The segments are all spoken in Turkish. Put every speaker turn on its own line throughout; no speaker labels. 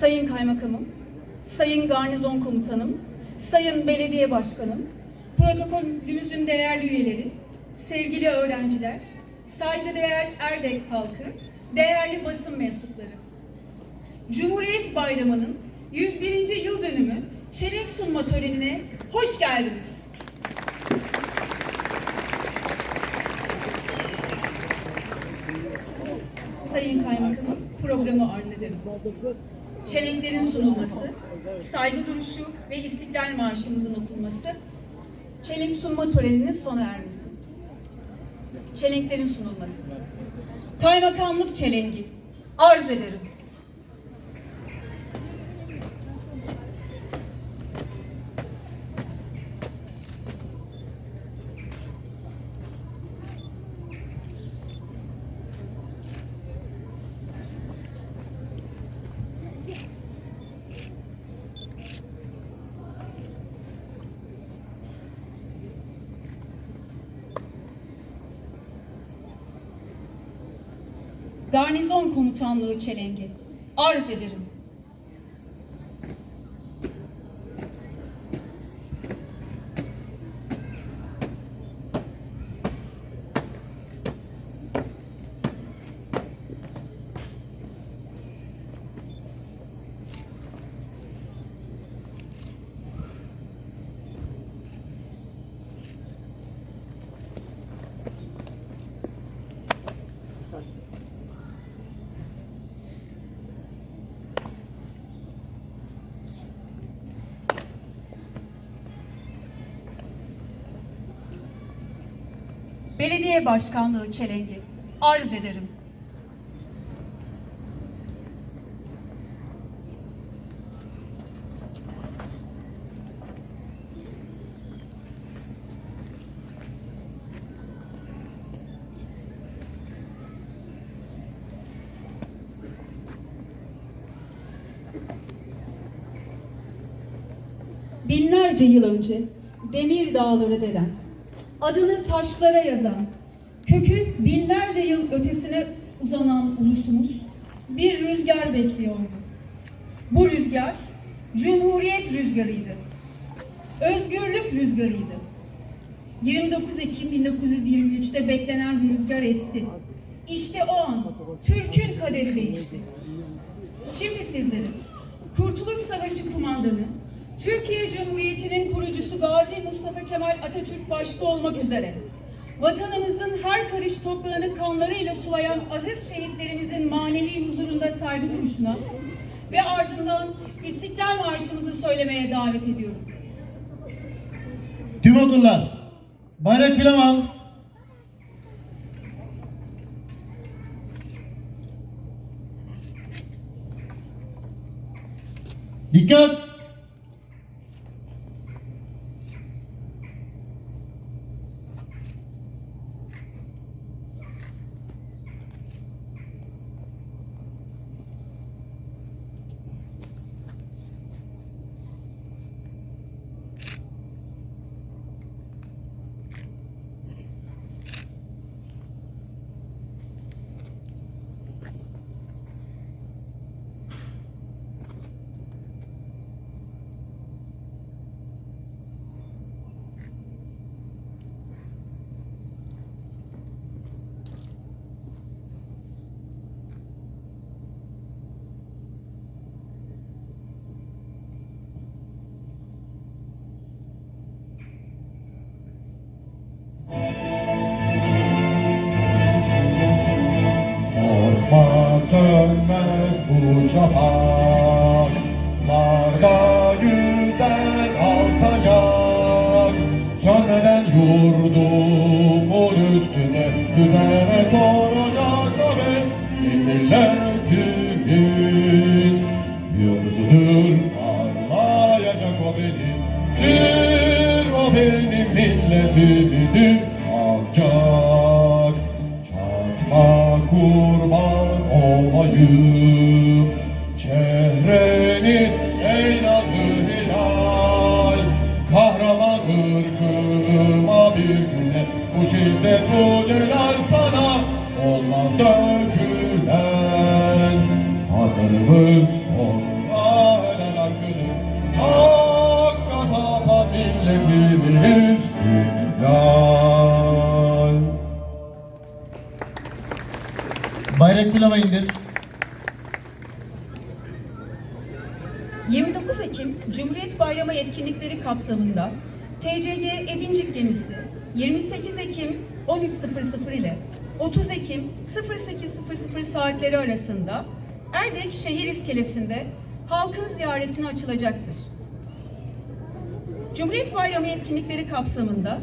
Sayın Kaymakamım, Sayın Garnizon Komutanım, Sayın Belediye Başkanım, protokolümüzün değerli üyeleri, sevgili öğrenciler, saygıdeğer Erdek halkı, değerli basın mensupları. Cumhuriyet Bayramı'nın 101. yıl dönümü çelenk sunma törenine hoş geldiniz. Sayın Kaymakamım, programı arz ederim. Çelenklerin sunulması, saygı duruşu ve İstiklal Marşımızın okunması, çelenk sunma töreninin sona ermesi. Çelenklerin sunulması. Kaymakamlık çelengi arz ederim. Garnizon Komutanlığı çelengi arz ederim. Belediye Başkanlığı çelengi arz ederim. Binlerce yıl önce demir dağları delen, adını taşlara yazan, kökü binlerce yıl ötesine uzanan ulusumuz bir rüzgar bekliyordu. Bu rüzgar Cumhuriyet rüzgarıydı. Özgürlük rüzgarıydı. 29 Ekim 1923'te beklenen rüzgar esti. İşte o an Türk'ün kaderi değişti. Şimdi sizlerin Kurtuluş Savaşı kumandanı, Türkiye Cumhuriyeti'nin kurucusu Gazi Mustafa Kemal Atatürk başta olmak üzere vatanımızın her karış toprağını kanlarıyla sulayan aziz şehitlerimizin manevi huzurunda saygı duruşuna ve ardından İstiklal Marşımızı söylemeye davet ediyorum.
Tüm okullar bayrak filaman Dikkat! Sönmez bu şafaklarda güzel alsacak Sönmeden yurdumun üstüne tütene soracak tabi milletimin Yıldızıdır parlayacak o benimdir O benim milletimindir Şehreni ey nazlı hilal Kahraman ırkıma bir güne. Bu şiddet bu celal sana Olmaz dökülen. Kanlarımız sonra
helal
hakkını Hakka tapan milletimiz Dünyal. Bayrak bulama indir. Cumhuriyet Bayramı etkinlikleri kapsamında TCG Edincik gemisi 28 Ekim 13.00 ile 30 Ekim 08.00 saatleri arasında Erdek Şehir İskelesi'nde halkın ziyaretine açılacaktır. Cumhuriyet Bayramı etkinlikleri kapsamında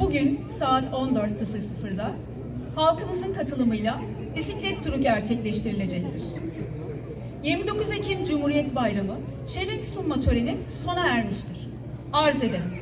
bugün saat 14.00'da halkımızın katılımıyla bisiklet turu gerçekleştirilecektir. 29 Ekim Cumhuriyet Bayramı çelenk sunma töreni sona ermiştir. Arz ederim.